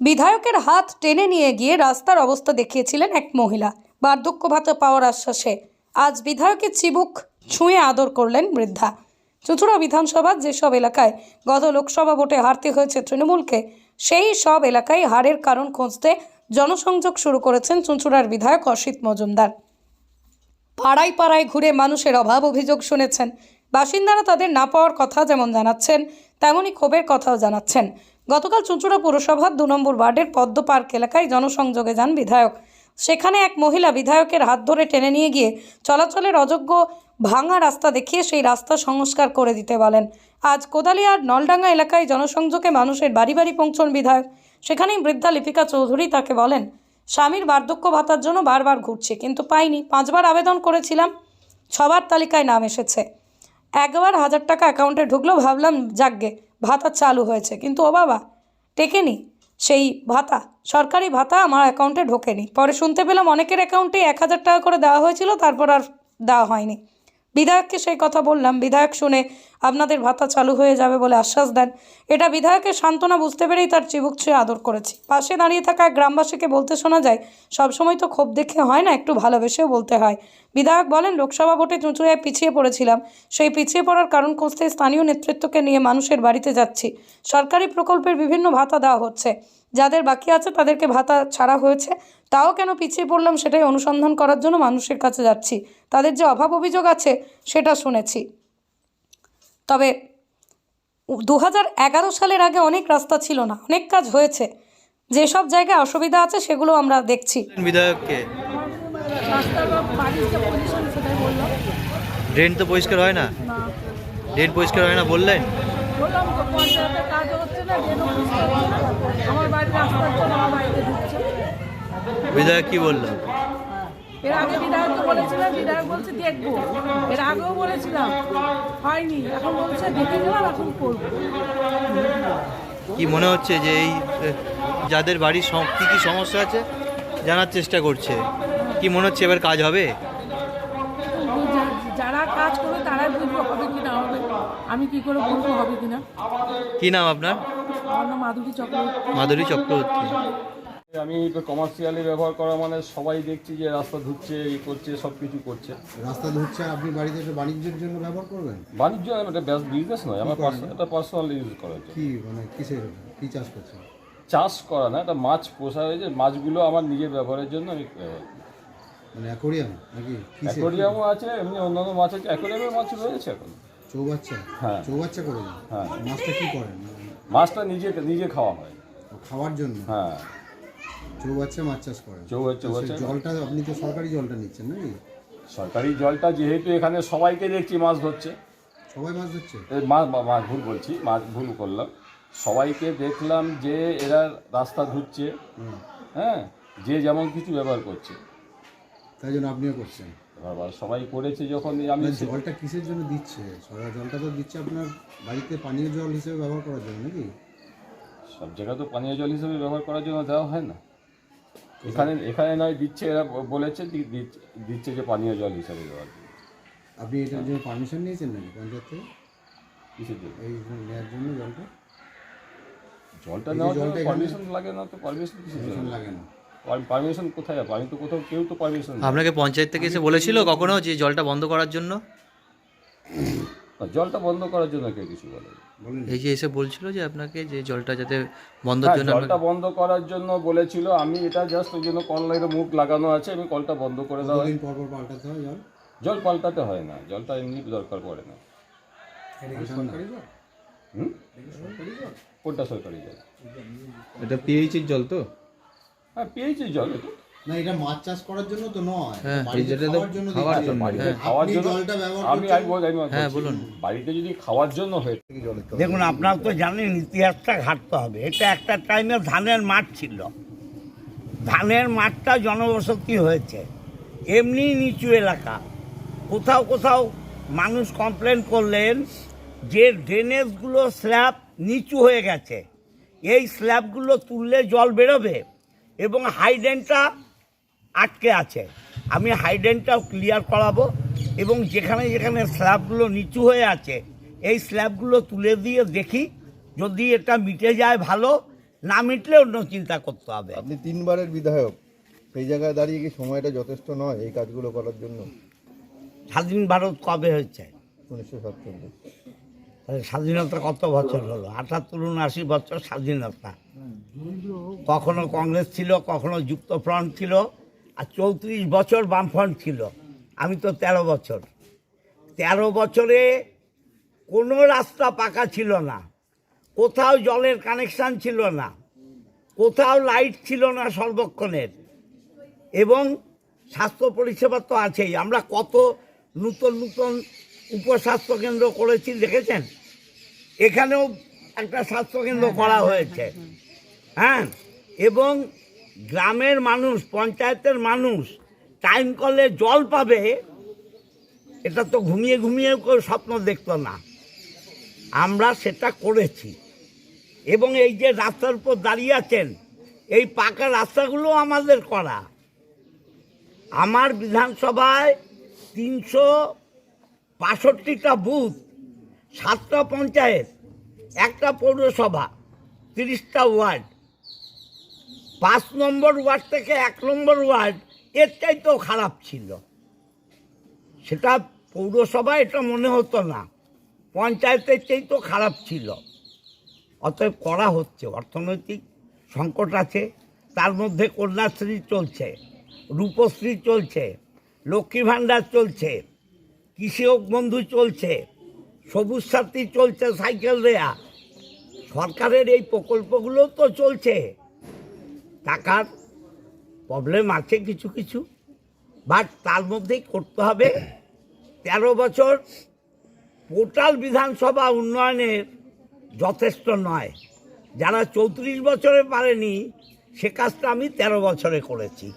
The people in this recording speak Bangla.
বিধায়কের হাত টেনে নিয়ে গিয়ে রাস্তার অবস্থা দেখিয়েছিলেন এক মহিলা। বার্ধক্য ভাতা পাওয়ার আশ্বাসে আজ বিধায়কের চিবুক ছুঁয়ে আদর করলেন বৃদ্ধা। চুঁচুড়া বিধানসভার যেসব এলাকায় গত লোকসভা ভোটে হারতে হয়েছে তৃণমূলকে, সেই সব এলাকায় হারের কারণ খুঁজতে জনসংযোগ শুরু করেছেন চুঁচুড়ার বিধায়ক অসিত মজুমদার। পাড়ায় পাড়ায় ঘুরে মানুষের অভাব অভিযোগ শুনেছেন। বাসিন্দারা তাদের না পাওয়ার কথা যেমন জানাচ্ছেন তেমনই ক্ষোভের কথাও জানাচ্ছেন। গতকাল চুঁচুড়া পুরসভার দু নম্বর ওয়ার্ডের পদ্ম পার্ক এলাকায় জনসংযোগে যান বিধায়ক। সেখানে এক মহিলা বিধায়কের হাত ধরে টেনে নিয়ে গিয়ে চলাচলের অযোগ্য ভাঙা রাস্তা দেখিয়ে সেই রাস্তা সংস্কার করে দিতে বলেন। আজ কোদালিয়ার নলডাঙ্গা এলাকায় জনসংযোগে মানুষের বাড়ি বাড়ি পৌঁছন বিধায়ক। সেখানেই বৃদ্ধা লিপিকা চৌধুরী তাকে বলেন, স্বামীর বার্ধক্য ভাতার জন্য বারবার ঘুরছি, কিন্তু পাইনি। পাঁচবার আবেদন করেছিলাম, ছবার তালিকায় নাম এসেছে। একবার হাজার টাকা অ্যাকাউন্টে ঢুকলো, ভাবলাম যাকগে ভাতা চালু হয়েছে। কিন্তু ও বাবা, টেকেনি সেই ভাতা। সরকারি ভাতা আমার অ্যাকাউন্টে ঢোকেনি। পরে শুনতে পেলাম অনেকের অ্যাকাউন্টে এক হাজার টাকা করে দেওয়া হয়েছিল, তারপর আর দেওয়া হয়নি। বিধায়ককে সেই কথা বললাম, বিধায়ক শুনে আপনাদের ভাতা চালু হয়ে যাবে বলে আশ্বাস দেন। এটা বিধায়কের সান্ত্বনা, বুঝতে পেরেই তার চিবুক ছুঁয়ে আদর করেছি। পাশে দাঁড়িয়ে থাকা গ্রামবাসীকে বলতে শোনা যায়, সবসময় তো ক্ষোভ দেখে হয় না, একটু ভালোবেসেও বলতে হয়। বিধায়ক বলেন, লোকসভা ভোটে চুঁচুড়ায় পিছিয়ে পড়েছিলাম। সেই পিছিয়ে পড়ার কারণ খুঁজতে স্থানীয় নেতৃত্বকে নিয়ে মানুষের বাড়িতে যাচ্ছি। সরকারি প্রকল্পের বিভিন্ন ভাতা দেওয়া হচ্ছে। যাদের বাকি আছে তাদেরকে ভাতা ছাড়া হয়েছে। তাও কেন পিছিয়ে পড়লাম সেটাই অনুসন্ধান করার জন্য মানুষের কাছে যাচ্ছি। তাদের যে অভাব অভিযোগ আছে সেটা শুনেছি। তবে দু এগারো সালের আগে অনেক রাস্তা ছিল না অনেক কাজ হয়েছে। যেসব জায়গায় অসুবিধা আছে সেগুলো আমরা দেখছি। বিধায়ককে? ড্রেন তো পরিষ্কার হয় না? ড্রেন পরিষ্কার হয় না বললেন বললাম তো পঞ্চায়েতের কাজ হচ্ছে না ড্রেনও পরিষ্কার হচ্ছে না। আমার বাড়ির রাস্তার জন্য আমার বাড়িতে ঢুকছে বিধায়ক কি বলল এর আগে বিধায়ককে বলেছিলাম বিধায়ক বলছে দেখব। এর আগেও বলেছিলাম হয়নি এখন বলছে দেখে গেলাম এখন করব। কি মনে হচ্ছে যে এই যাদের বাড়ির সম- কি কি সমস্যা আছে জানার চেষ্টা করছে? কি মনে হচ্ছে এবার কাজ হবে? যা- যারা কাজ করবে তারাই বুঝব হবে কি না হবে। আমি কি করে বলব হবে কি না? কি নাম আপনার? আমার নাম মাধুরী চক্রবর্তী। মাধুরী চক্রবর্তী। আমি কমার্শিয়ালি ব্যবহার করা মানে সবাই দেখছি যে রাস্তা ধুচ্ছে এই করছে সব কিছু করছে। রাস্তা ধুচ্ছে আপনি বাড়িতে একটা বাণিজ্যের জন্য ব্যবহার করবেন? বাণিজ্য এটা বিজনেস নয় আমার এটা পার্সোনাল ইউজ করা হচ্ছে কি মানে কিসের কি চাষ করছেন? চাষ করা না এটা মাছ পোষা হয়েছে মাছগুলো আমার নিজের ব্যবহারের জন্য আমি। মানে অ্যাকোরিয়াম নাকি? অ্যাকোরিয়ামও আছে এমনি অন্যান্য মাছ আছে অ্যাকোরিয়ামের মাছ রয়েছে এখন। চৌবাচ্চা? হ্যাঁ। চৌবাচ্চা করে হ্যাঁ। মাছটা কি করেন? মাছটা নিজে নিজে খাওয়া হয়। খাওয়ার জন্য? হ্যাঁ। চৌবাচ্চা মাছ চাষ করেন। চৌবাচ্চা, জলটা আপনি তো সরকারি জলটা নিচ্ছেন নাকি? সরকারি জলটা যেহেতু এখানে সবাইকে দেখছি মাছ ধরছে। সবাই মাছ ধরছে? এই মাছ মাছ ভুল বলছি মাছ ভুল করলাম। সবাইকে দেখলাম যে এরা রাস্তা ধুচ্ছে হ্যাঁ যে যেমন কিছু ব্যবহার করছে। তাই জন্য আপনিও করছেন? এবার সবাই করেছে যখন আমি মানে জলটা কিসের জন্য দিচ্ছে? সরকার জলটা তো দিচ্ছে আপনার বাড়িতে পানীয় জল হিসেবে ব্যবহার করার জন্য নাকি? সব জায়গায় তো পানীয় জল হিসেবে ব্যবহার করার জন্য দেওয়া হয় না। এখানে এখানে নয় দিচ্ছে এরা বলেছে দিচ্ছে- দিচ্ছে যে পানীয় জল হিসেবে দেওয়ার জন্য আপনি এটার জন্য পারমিশন নিয়েছেন নাকি পঞ্চায়েত থেকে? কিসের জন্য? এই নেওয়ার জন্য জলটা? জলটা নেওয়ার জন্য পারমিশন লাগে না তো পারমিশন কিসের পারমিশন জন্য লাগে না। পারমিশন কোথায় যাবে আমি তো কোথাও কেউ তো পারমিশন আপনাকে পঞ্চায়েত থেকে এসে বলেছিল কখনো যে জলটা বন্ধ করার জন্য? জলটা বন্ধ করার জন্য কেউ কিছু বলে এই যে এসে বলছিল যে আপনাকে যে জলটা যাতে বন্ধের হ্যাঁ, জন্য জলটা বন্ধ করার জন্য বলেছিল। আমি এটা জাস্ট ওই জন্য কল লাইনে মুখ লাগানো আছে আমি কলটা বন্ধ করে দেওয়া কতদিন পর পর পাল্টাতে হয় জল? জল পাল্টাতে হয় না জলটা এমনি দরকার পড়ে না। হুম? কোনটা সরকারি জল? এটা পিএইচের জল তো? হ্যাঁ পেয়েছি জল এটা। না এটা মাছ চাষ করার জন্য তো নয় হ্যাঁ, বাড়িতে খাওয়ার জন্য খাওয়ার জন্য। হ্যাঁ। খাওয়ার জন্য জলটা ব্যবহার আমি আমি বল- হ্যাঁ, বলুন। বাড়িতে যদি খাওয়ার জন্য হয়ে দেখুন আপনারা তো জানেন ইতিহাসটা ঘাটতে হবে। এটা একটা টাইমে ধানের মাঠ ছিল। ধানের মাঠটা জনবসতি হয়েছে। এমনি নিচু এলাকা। কোথাও কোথাও মানুষ কমপ্লেন করলেন যে ড্রেনেজগুলো স্ল্যাব নিচু হয়ে গেছে। এই স্ল্যাবগুলো তুললে জল বেরোবে এবং হাইডেনটা আটকে আছে। আমি হাইডেনটাও ক্লিয়ার করাবো এবং যেখানে যেখানে স্ল্যাবগুলো নিচু হয়ে আছে এই স্ল্যাবগুলো তুলে দিয়ে দেখি যদি এটা মিটে যায় ভালো না মিটলে অন্য চিন্তা করতে হবে। আপনি তিনবারের বিধায়ক সেই জায়গায় দাঁড়িয়ে কি সময়টা যথেষ্ট নয় এই কাজগুলো করার জন্য? স্বাধীন ভারত কবে হয়েছে? উনিশশো সাতচল্লিশ। স্বাধীনতা কত বছর হলো? আটাত্তর উনআশি বছর স্বাধীনতা। কখনো কংগ্রেস ছিল কখনো যুক্ত ফ্রন্ট ছিল আর চৌত্রিশ বছর বামফ্রন্ট ছিল। আমি তো তেরো বছর। তেরো বছরে কোনো রাস্তা পাকা ছিল না। কোথাও জলের কানেকশান ছিল না। কোথাও লাইট ছিল না সর্বক্ষণের। এবং স্বাস্থ্য পরিষেবা তো আছেই। আমরা কত নূতন নূতন উপস্বাস্থ্য কেন্দ্র করেছি, দেখেছেন? এখানেও একটা স্বাস্থ্যকেন্দ্র করা হয়েছে। হ্যাঁ? এবং গ্রামের মানুষ, পঞ্চায়েতের মানুষ, টাইম কলে জল পাবে, এটা তো ঘুমিয়ে ঘুমিয়ে কেউ স্বপ্ন দেখতো না। আমরা সেটা করেছি। এবং এই যে রাস্তার উপর দাঁড়িয়ে আছেন, এই পাকা রাস্তাগুলো আমাদের করা। আমার বিধানসভায় তিনশো বাষট্টিটা বুথ, সাতটা পঞ্চায়েত, একটা পৌরসভা, তিরিশটা ওয়ার্ড। পাঁচ নম্বর ওয়ার্ড থেকে এক নম্বর ওয়ার্ড, এর চাইতেও খারাপ ছিল। সেটা পৌরসভা এটা মনে হতো না। পঞ্চায়েতের চাইতেও খারাপ ছিল। অতএব করা হচ্ছে, অর্থনৈতিক সংকট আছে, তার মধ্যে কন্যাশ্রী চলছে, রূপশ্রী চলছে, লক্ষ্মী ভাণ্ডার চলছে কৃষক বন্ধু চলছে, সবুজ সাথী চলছে, সাইকেল দেয়া সরকারের এই প্রকল্পগুলো তো চলছে। টাকার প্রবলেম আছে কিছু কিছু। বাট তার মধ্যেই করতে হবে। তেরো বছর টোটাল বিধানসভা উন্নয়নের যথেষ্ট নয়। যারা চৌত্রিশ বছরে পারেনি, সে কাজটা আমি তেরো বছরে করেছি।